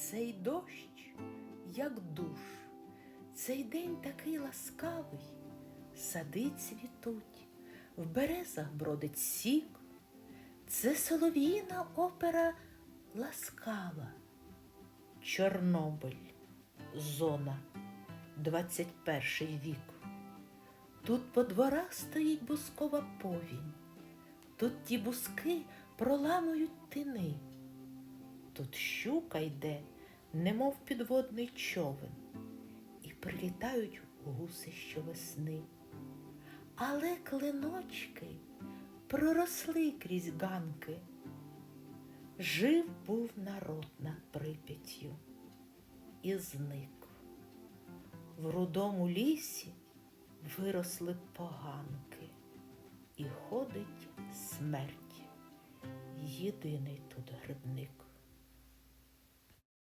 Цей дощ, як душ, цей день такий ласкавий, сади цвітуть, в березах бродить сік. Це солов'їна опера ласкава. Чорнобиль, зона, 21 вік. Тут по дворах стоїть бускова повінь, тут ті бузки проламують тини, тут щука йде, немов підводний човен, і прилітають гуси щовесни. Але клиночки проросли крізь ганки. Жив був народ над Прип'яттю і зник. В рудому лісі виросли поганки, і ходить смерть, єдиний тут грибник.